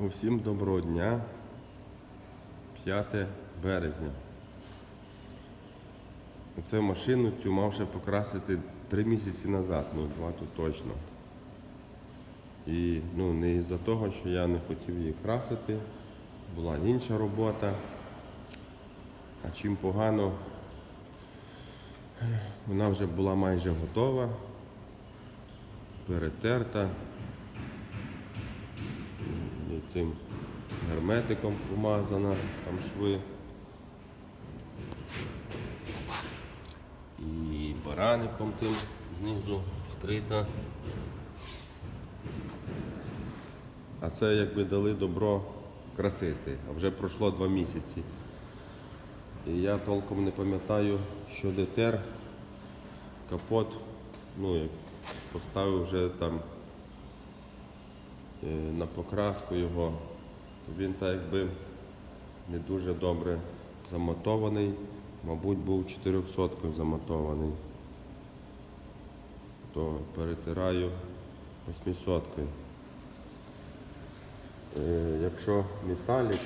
Усім доброго дня. 5 березня. Оце машину цю мав ще покрасити 3 місяці назад, ну два то точно. І ну, не із-за того, що я не хотів її красити, була інша робота. А чим погано, вона вже була майже готова, перетерта. Цим герметиком помазана, там шви. І бараником тим знизу вкрита. А це якби дали добро красити, а вже пройшло два місяці. І я толком не пам'ятаю, що де тер, капот, ну як поставив вже там на покраску його, то він так якби не дуже добре замотований, мабуть, був 400 замотований. То перетираю 800. Е, Якщо металік,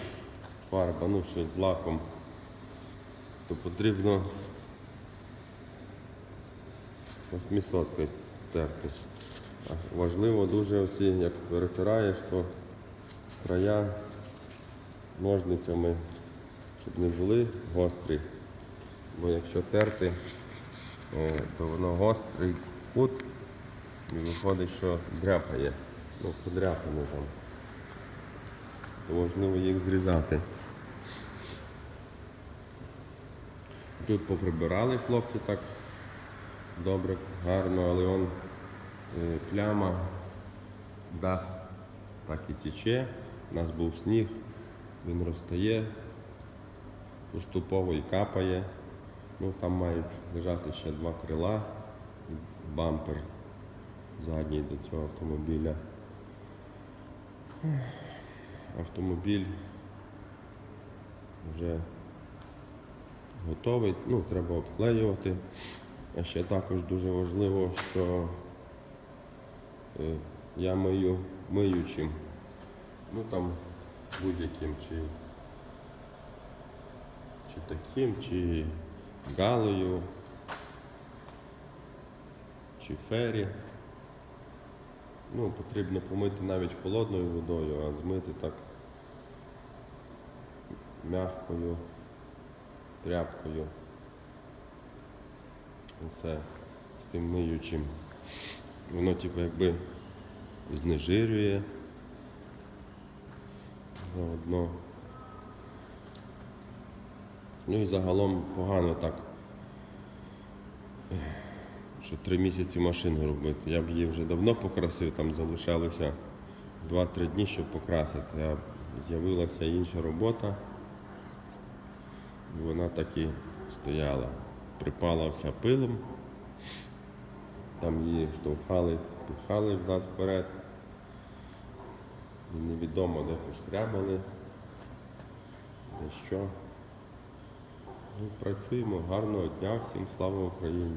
фарба, ну щось з лаком, то потрібно 800 терти. Важливо дуже оці, як перетираєш, то края ножницями, щоб не були гострі. Бо якщо терти, то воно гострий кут і виходить, що дряпає. Ну, подряпане там. То важливо їх зрізати. Тут поприбирали хлопці так добре, гарно, але он пляма, дах так і тече. У нас був сніг, він розтає, поступово і капає. Ну, там мають лежати ще два крила, бампер задній до цього автомобіля. Автомобіль вже готовий, ну, треба обклеювати. А ще також дуже важливо, що е, я мию миючим, ну там будь-яким, чи, чи таким, чи галею, чи фері. Ну, потрібно помити навіть холодною водою, а змити так м'якою тряпкою. Все з тим миючим. Воно типу якби знежирює заодно. Ну і загалом погано так, що три місяці машину робити. Я б її вже давно покрасив, там залишалося 2-3 дні, щоб покрасити, а з'явилася інша робота. І вона так і стояла. Припала вся пилом. Там її штовхали, пихали взад вперед. Невідомо де пошкрябали, де що. Ну, працюємо. Гарного дня, всім слава Україні.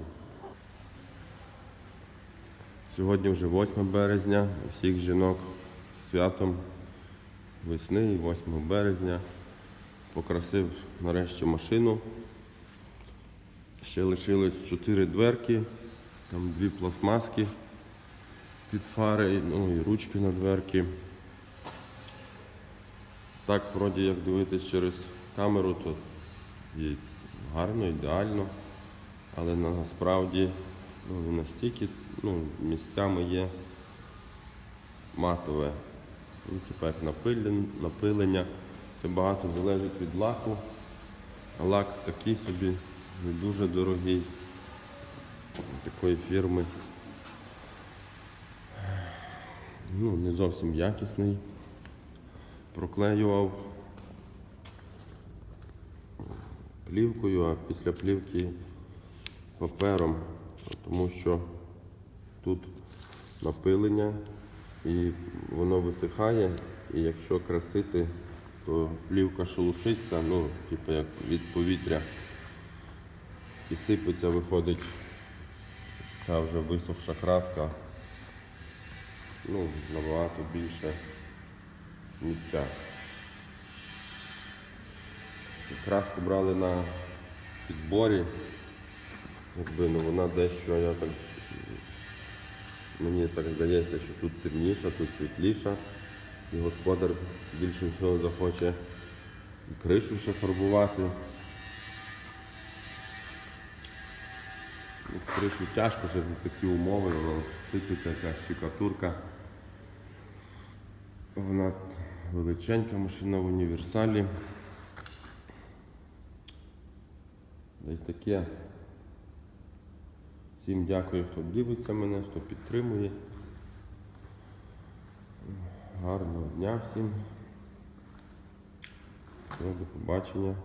Сьогодні вже 8 березня. Всіх жінок з святом весни і 8 березня. Покрасив нарешті машину. Ще лишилось 4 дверки, там дві пластмаски під фари, ну і ручки на дверки. Так, вроді як дивитись через камеру, то є гарно, ідеально, але насправді ну, не настільки ну, місцями є матове. Ну, типу напилення. Це багато залежить від лаку. Лак такий собі не дуже дорогий. Такої фірми. Ну, не зовсім якісний. Проклеював плівкою, а після плівки папером, тому що тут напилення і воно висихає, і якщо красити, то плівка шелушиться, ну, типу як від повітря. І сипеться, виходить ця вже висохша краска. Ну, набагато більше сміття. Краску брали на підборі. Якби ну вона дещо, я так мені так здається, що тут темніша, тут світліша. І господар більше всього захоче і кришу ще фарбувати. Кришу тяжко, ще тут такі умови, воно сипеться ця штукатурка. Вона величенька машина в універсалі. Да таке. Всім дякую, хто дивиться мене, хто підтримує. Гарного дня всім. До побачення.